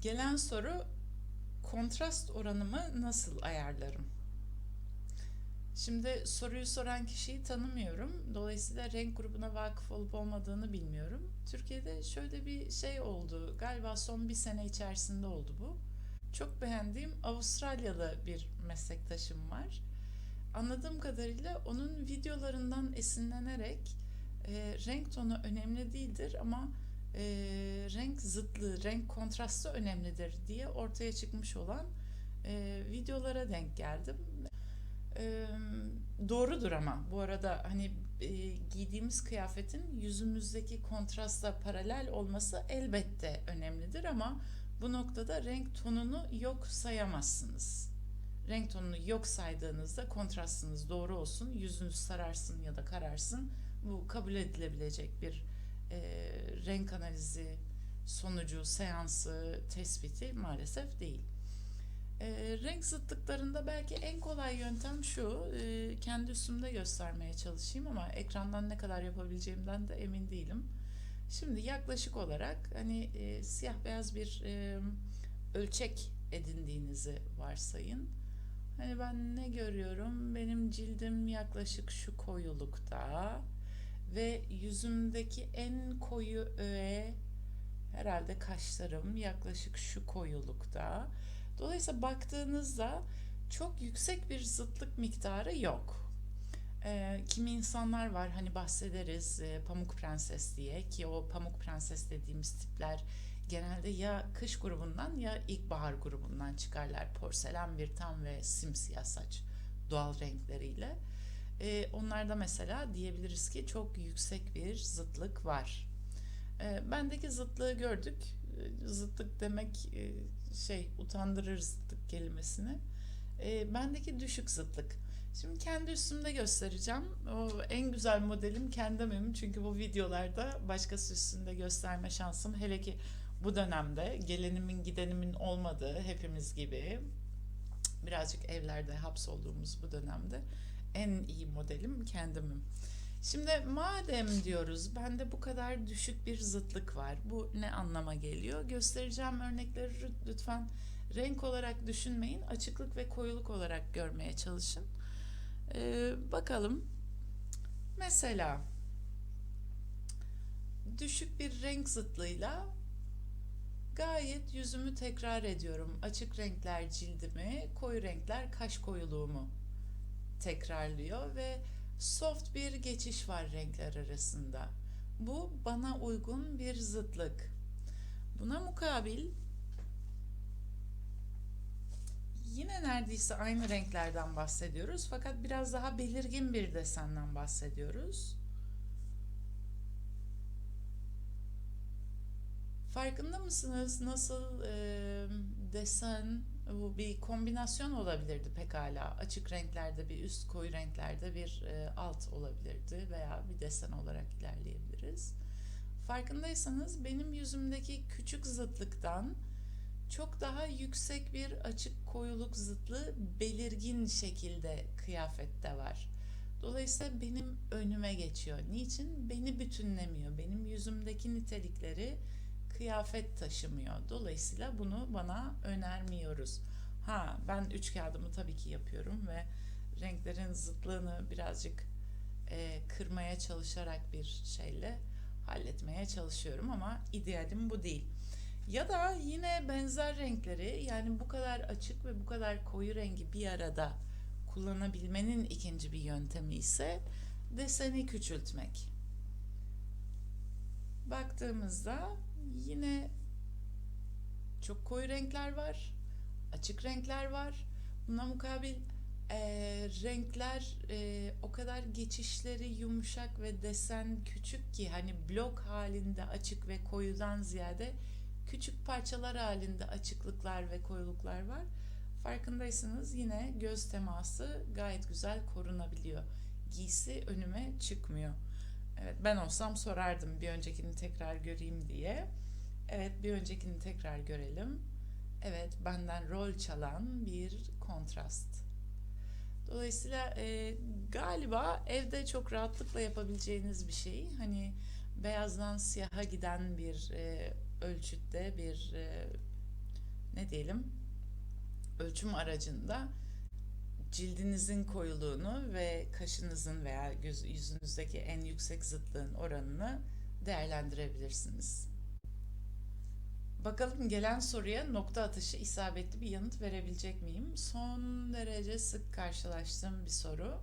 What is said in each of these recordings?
Gelen soru kontrast oranımı nasıl ayarlarım? Şimdi soruyu soran kişiyi tanımıyorum. Dolayısıyla renk grubuna vakıf olup olmadığını bilmiyorum. Türkiye'de şöyle bir şey oldu. Galiba son bir sene içerisinde oldu bu. Çok beğendiğim Avustralyalı bir meslektaşım var. Anladığım kadarıyla onun videolarından esinlenerek e, renk tonu önemli değildir ama e, renk zıtlığı, renk kontrastı önemlidir diye ortaya çıkmış olan e, videolara denk geldim. E, doğrudur ama bu arada hani e, giydiğimiz kıyafetin yüzümüzdeki kontrastla paralel olması elbette önemlidir ama bu noktada renk tonunu yok sayamazsınız. Renk tonunu yok saydığınızda kontrastınız doğru olsun, yüzünüz sararsın ya da kararsın. Bu kabul edilebilecek bir e, renk analizi sonucu, seansı, tespiti maalesef değil. E, renk zıtlıklarında belki en kolay yöntem şu, e, kendi üstümde göstermeye çalışayım ama ekrandan ne kadar yapabileceğimden de emin değilim. Şimdi yaklaşık olarak hani e, siyah beyaz bir e, ölçek edindiğinizi varsayın. Hani ben ne görüyorum? Benim cildim yaklaşık şu koyulukta ve yüzümdeki en koyu öğe herhalde kaşlarım yaklaşık şu koyulukta. Dolayısıyla baktığınızda çok yüksek bir zıtlık miktarı yok. E, kimi insanlar var hani bahsederiz e, pamuk prenses diye ki o pamuk prenses dediğimiz tipler genelde ya kış grubundan ya ilkbahar grubundan çıkarlar. Porselen bir tam ve simsiyah saç doğal renkleriyle. E, onlarda mesela diyebiliriz ki çok yüksek bir zıtlık var. E, bendeki zıtlığı gördük. E, zıtlık demek e, şey utandırır zıtlık kelimesini. E, bendeki düşük zıtlık. Şimdi kendi üstümde göstereceğim. O en güzel modelim kendimim. Çünkü bu videolarda başkası üstünde gösterme şansım hele ki bu dönemde gelenimin gidenimin olmadığı hepimiz gibi birazcık evlerde hapsolduğumuz bu dönemde en iyi modelim kendimim. Şimdi madem diyoruz bende bu kadar düşük bir zıtlık var. Bu ne anlama geliyor? Göstereceğim örnekleri lütfen renk olarak düşünmeyin. Açıklık ve koyuluk olarak görmeye çalışın. Ee, bakalım. Mesela düşük bir renk zıtlığıyla gayet yüzümü tekrar ediyorum. Açık renkler cildimi, koyu renkler kaş koyuluğumu tekrarlıyor ve soft bir geçiş var renkler arasında. Bu bana uygun bir zıtlık. Buna mukabil yine neredeyse aynı renklerden bahsediyoruz fakat biraz daha belirgin bir desenden bahsediyoruz. Farkında mısınız nasıl e, desen bu bir kombinasyon olabilirdi pekala. Açık renklerde bir üst, koyu renklerde bir e, alt olabilirdi veya bir desen olarak ilerleyebiliriz. Farkındaysanız benim yüzümdeki küçük zıtlıktan çok daha yüksek bir açık koyuluk zıtlığı belirgin şekilde kıyafette var. Dolayısıyla benim önüme geçiyor. Niçin? Beni bütünlemiyor. Benim yüzümdeki nitelikleri kıyafet taşımıyor. Dolayısıyla bunu bana önermiyoruz. Ha ben üç kağıdımı tabii ki yapıyorum ve renklerin zıtlığını birazcık e, kırmaya çalışarak bir şeyle halletmeye çalışıyorum ama idealim bu değil. Ya da yine benzer renkleri yani bu kadar açık ve bu kadar koyu rengi bir arada kullanabilmenin ikinci bir yöntemi ise deseni küçültmek. Baktığımızda yine çok koyu renkler var, açık renkler var. Buna mukabil e, renkler e, o kadar geçişleri yumuşak ve desen küçük ki hani blok halinde açık ve koyudan ziyade küçük parçalar halinde açıklıklar ve koyuluklar var. Farkındaysanız yine göz teması gayet güzel korunabiliyor. Giysi önüme çıkmıyor. Evet ben olsam sorardım bir öncekini tekrar göreyim diye. Evet bir öncekini tekrar görelim. Evet benden rol çalan bir kontrast. Dolayısıyla e, galiba evde çok rahatlıkla yapabileceğiniz bir şey. Hani beyazdan siyaha giden bir e, ölçütte bir e, ne diyelim ölçüm aracında cildinizin koyuluğunu ve kaşınızın veya göz, yüzünüzdeki en yüksek zıtlığın oranını değerlendirebilirsiniz. Bakalım gelen soruya nokta atışı isabetli bir yanıt verebilecek miyim? Son derece sık karşılaştığım bir soru.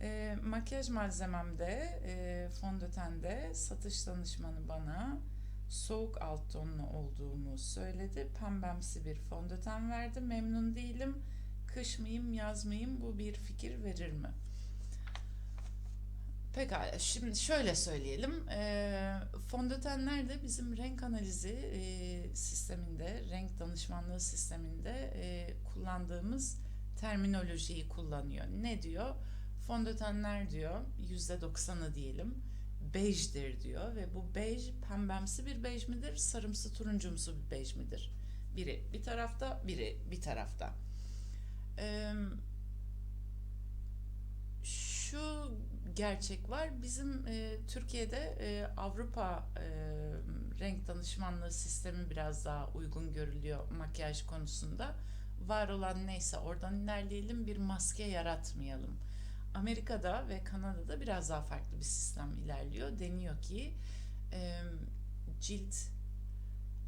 E, makyaj malzememde, e, fondötende satış danışmanı bana soğuk alt tonlu olduğumu söyledi. Pembemsi bir fondöten verdi. Memnun değilim. Kış mıyım, yaz mıyım bu bir fikir verir mi? Pekala. Şimdi şöyle söyleyelim. E, fondötenler de bizim renk analizi e, sisteminde, renk danışmanlığı sisteminde e, kullandığımız terminolojiyi kullanıyor. Ne diyor? Fondötenler diyor %90'ı diyelim bejdir diyor ve bu bej pembemsi bir bej midir, sarımsı turuncumsu bir bej midir? Biri bir tarafta, biri bir tarafta. Ee, şu gerçek var. Bizim e, Türkiye'de e, Avrupa e, renk danışmanlığı sistemi biraz daha uygun görülüyor makyaj konusunda. Var olan neyse oradan ilerleyelim, bir maske yaratmayalım. Amerika'da ve Kanada'da biraz daha farklı bir sistem ilerliyor. Deniyor ki e, cilt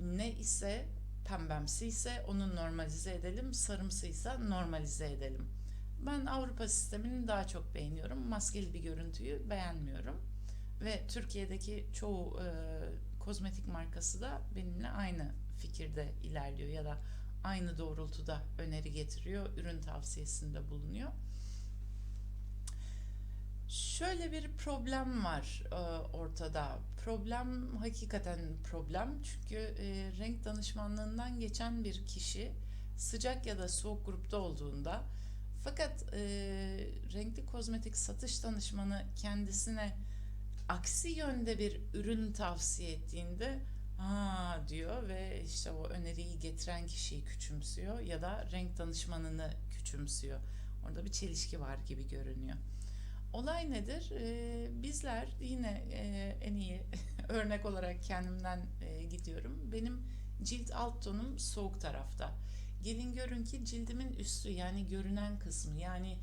ne ise pembemsi ise onu normalize edelim, sarımsı ise normalize edelim. Ben Avrupa sistemini daha çok beğeniyorum. Maskeli bir görüntüyü beğenmiyorum. Ve Türkiye'deki çoğu e, kozmetik markası da benimle aynı fikirde ilerliyor ya da aynı doğrultuda öneri getiriyor, ürün tavsiyesinde bulunuyor. Şöyle bir problem var e, ortada. Problem hakikaten problem çünkü e, renk danışmanlığından geçen bir kişi sıcak ya da soğuk grupta olduğunda fakat e, renkli kozmetik satış danışmanı kendisine aksi yönde bir ürün tavsiye ettiğinde ha diyor ve işte o öneriyi getiren kişiyi küçümsüyor ya da renk danışmanını küçümsüyor. Orada bir çelişki var gibi görünüyor. Olay nedir? Ee, bizler yine e, en iyi örnek olarak kendimden e, gidiyorum. Benim cilt alt tonum soğuk tarafta. Gelin görün ki cildimin üstü yani görünen kısmı yani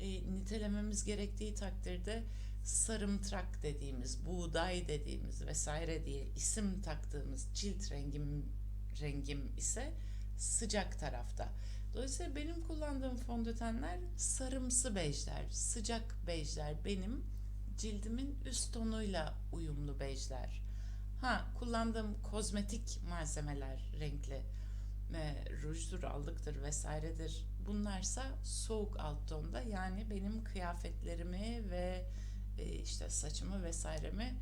e, nitelememiz gerektiği takdirde sarımtırak dediğimiz, buğday dediğimiz vesaire diye isim taktığımız cilt rengim rengim ise sıcak tarafta. Dolayısıyla benim kullandığım fondötenler sarımsı bejler, sıcak bejler. Benim cildimin üst tonuyla uyumlu bejler. Ha kullandığım kozmetik malzemeler renkli. E, rujdur, allıktır vesairedir. Bunlarsa soğuk alt tonda. Yani benim kıyafetlerimi ve e, işte saçımı vesairemi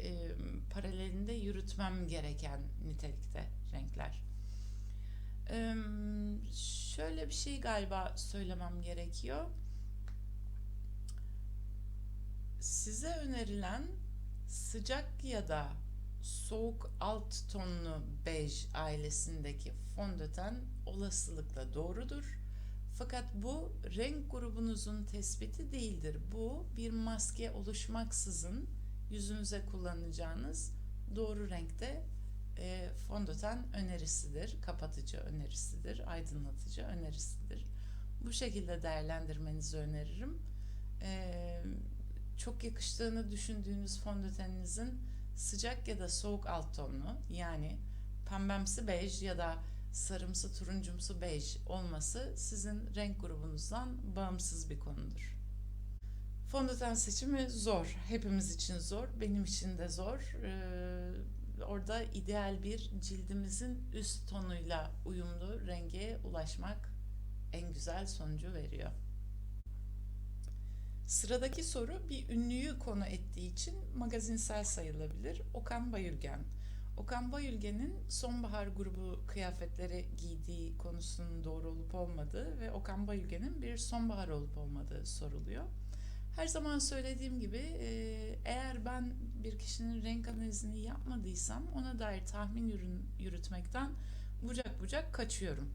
e, paralelinde yürütmem gereken nitelikte renkler. Şöyle bir şey galiba söylemem gerekiyor. Size önerilen sıcak ya da soğuk alt tonlu bej ailesindeki fondöten olasılıkla doğrudur. Fakat bu renk grubunuzun tespiti değildir. Bu bir maske oluşmaksızın yüzünüze kullanacağınız doğru renkte e, fondöten önerisidir, kapatıcı önerisidir, aydınlatıcı önerisidir. Bu şekilde değerlendirmenizi öneririm. E, çok yakıştığını düşündüğünüz fondöteninizin sıcak ya da soğuk alt tonlu yani pembemsi bej ya da sarımsı turuncumsu bej olması sizin renk grubunuzdan bağımsız bir konudur. Fondöten seçimi zor. Hepimiz için zor. Benim için de zor. Ee, orada ideal bir cildimizin üst tonuyla uyumlu renge ulaşmak en güzel sonucu veriyor. Sıradaki soru bir ünlüyü konu ettiği için magazinsel sayılabilir. Okan Bayülgen. Okan Bayülgen'in sonbahar grubu kıyafetleri giydiği konusunun doğru olup olmadığı ve Okan Bayülgen'in bir sonbahar olup olmadığı soruluyor. Her zaman söylediğim gibi eğer ben bir kişinin renk analizini yapmadıysam ona dair tahmin yürütmekten bucak bucak kaçıyorum.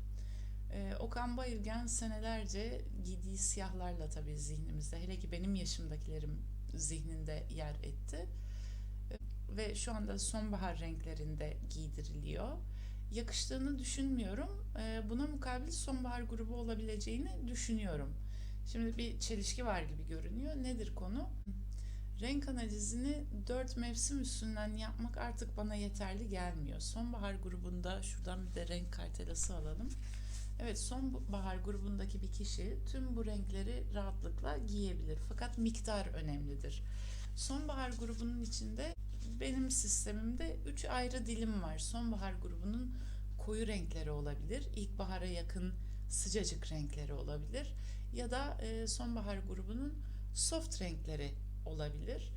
Okan Bayülgen senelerce giydiği siyahlarla tabii zihnimizde hele ki benim yaşımdakilerim zihninde yer etti. Ve şu anda sonbahar renklerinde giydiriliyor. yakıştığını düşünmüyorum. Buna mukabil sonbahar grubu olabileceğini düşünüyorum. Şimdi bir çelişki var gibi görünüyor. Nedir konu? Renk analizini dört mevsim üstünden yapmak artık bana yeterli gelmiyor. Sonbahar grubunda şuradan bir de renk kartelası alalım. Evet sonbahar grubundaki bir kişi tüm bu renkleri rahatlıkla giyebilir. Fakat miktar önemlidir. Sonbahar grubunun içinde benim sistemimde üç ayrı dilim var. Sonbahar grubunun koyu renkleri olabilir. İlkbahara yakın sıcacık renkleri olabilir. Ya da e, sonbahar grubunun soft renkleri olabilir.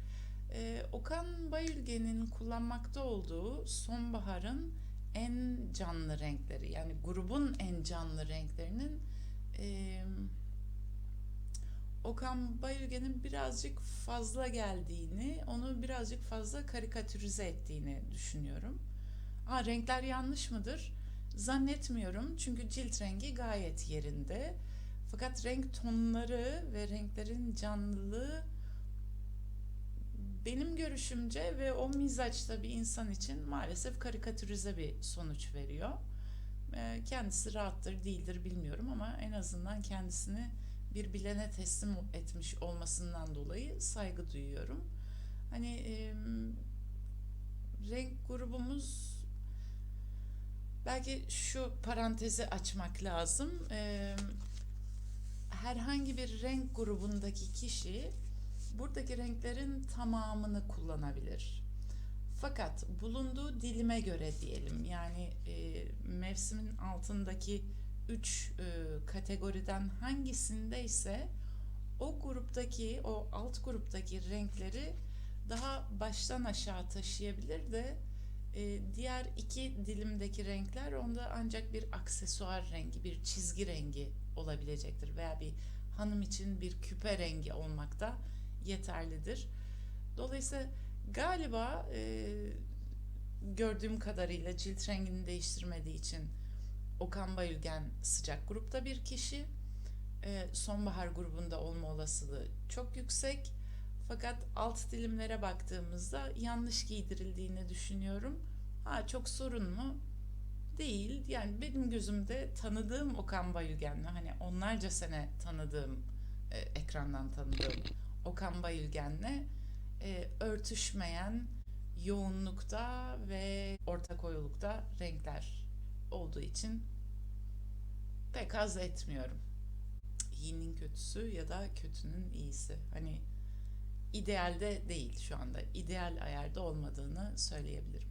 E, Okan Bayülgen'in kullanmakta olduğu sonbaharın en canlı renkleri yani grubun en canlı renklerinin e, Okan Bayülgen'in birazcık fazla geldiğini, onu birazcık fazla karikatürize ettiğini düşünüyorum. Ha, renkler yanlış mıdır? Zannetmiyorum çünkü cilt rengi gayet yerinde. Fakat renk tonları ve renklerin canlılığı benim görüşümce ve o mizaçta bir insan için maalesef karikatürize bir sonuç veriyor. Ee, Kendisi rahattır değildir bilmiyorum ama en azından kendisini bir bilene teslim etmiş olmasından dolayı saygı duyuyorum. Hani e, renk grubumuz belki şu parantezi açmak lazım. E, herhangi bir renk grubundaki kişi buradaki renklerin tamamını kullanabilir. Fakat bulunduğu dilime göre diyelim yani e, mevsimin altındaki 3 e, kategoriden hangisindeyse o gruptaki o alt gruptaki renkleri daha baştan aşağı taşıyabilir de e, diğer iki dilimdeki renkler onda ancak bir aksesuar rengi, bir çizgi rengi olabilecektir veya bir hanım için bir küpe rengi olmakta yeterlidir. Dolayısıyla galiba e, gördüğüm kadarıyla cilt rengini değiştirmediği için Okan Bayülgen sıcak grupta bir kişi. E, sonbahar grubunda olma olasılığı çok yüksek. Fakat alt dilimlere baktığımızda yanlış giydirildiğini düşünüyorum. Ha çok sorun mu? Değil. Yani benim gözümde tanıdığım Okan Bayülgen'le hani onlarca sene tanıdığım e, ekrandan tanıdığım Okan Bayülgen'le e, örtüşmeyen yoğunlukta ve orta koyulukta renkler olduğu için pek haz etmiyorum. İyinin kötüsü ya da kötünün iyisi. Hani idealde değil şu anda. İdeal ayarda olmadığını söyleyebilirim.